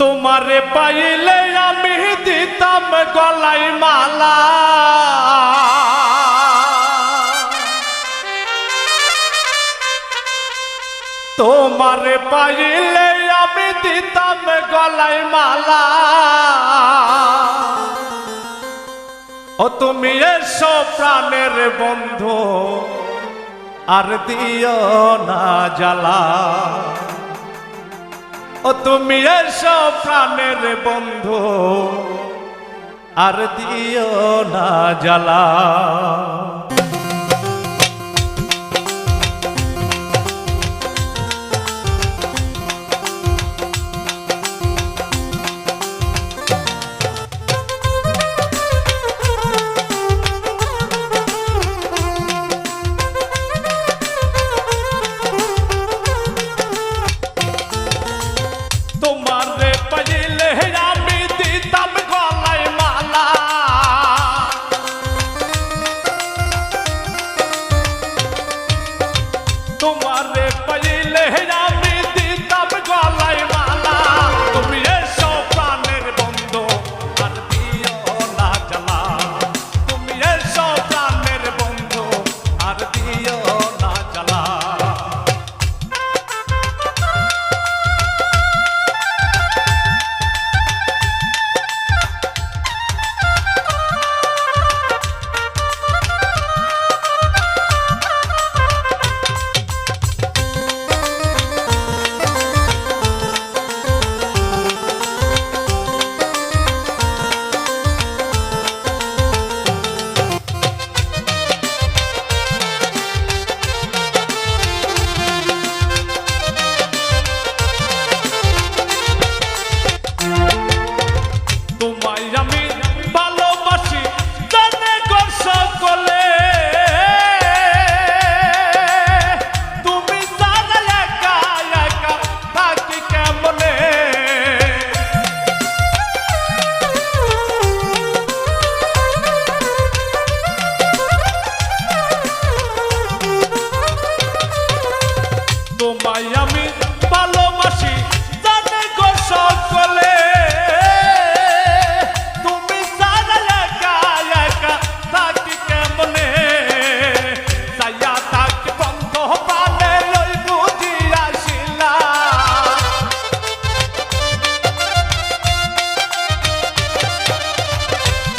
তোমারে পাইলে আমি দিতাম গলাই মালা। তোমারে পাইলে আমি দিতাম গলাই মালা। ও তুমি এসো প্রাণের বন্ধু, আর দিও না জ্বালা। ও তুমি এসো প্রাণের বন্ধু আর দিও না জ্বালা।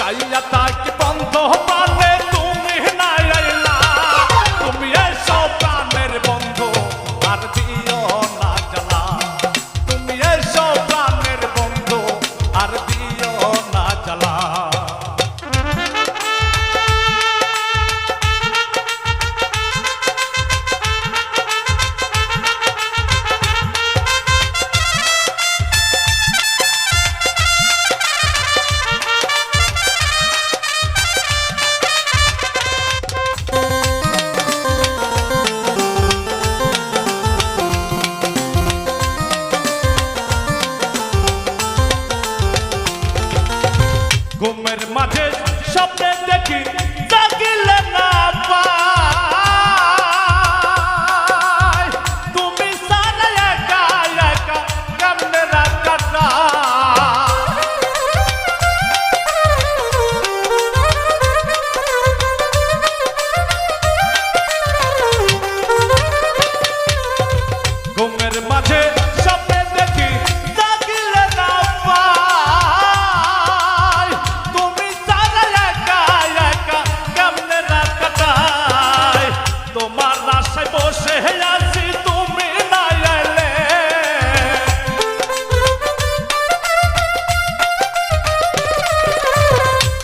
Aí já tá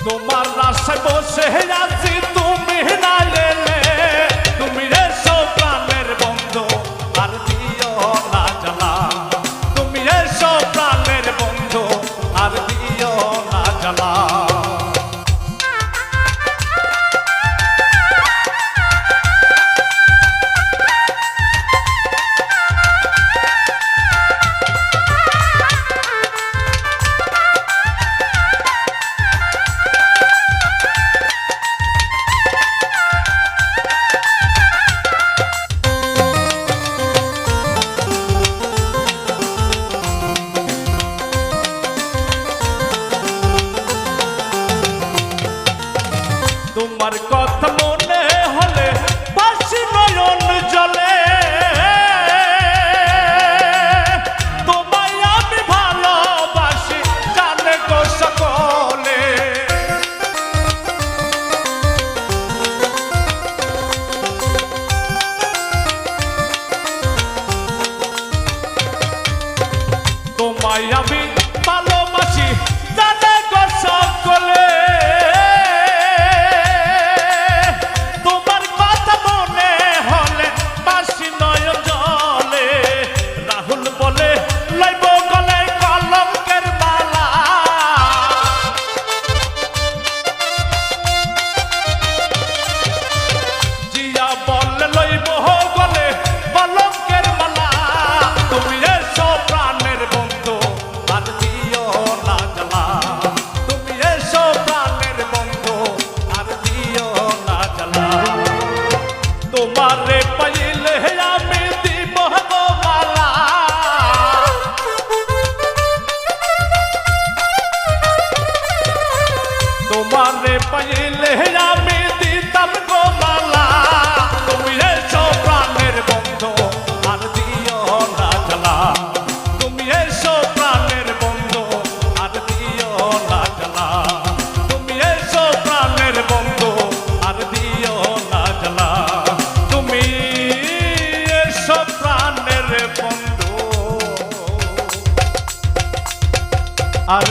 তোমার রাস্তায় বসে আছি তুমি তোমায় আমি তোমারে পাইলে আমি দিতাম গো মালা তুমি এসো প্রাণের বন্ধু আর দিও না জ্বালা তুমি এসো প্রাণের বন্ধু আর দিও না জ্বালা তুমি এসো প্রাণের বন্ধু আর দিও না জ্বালা তুমি এসো প্রাণের বন্ধু আর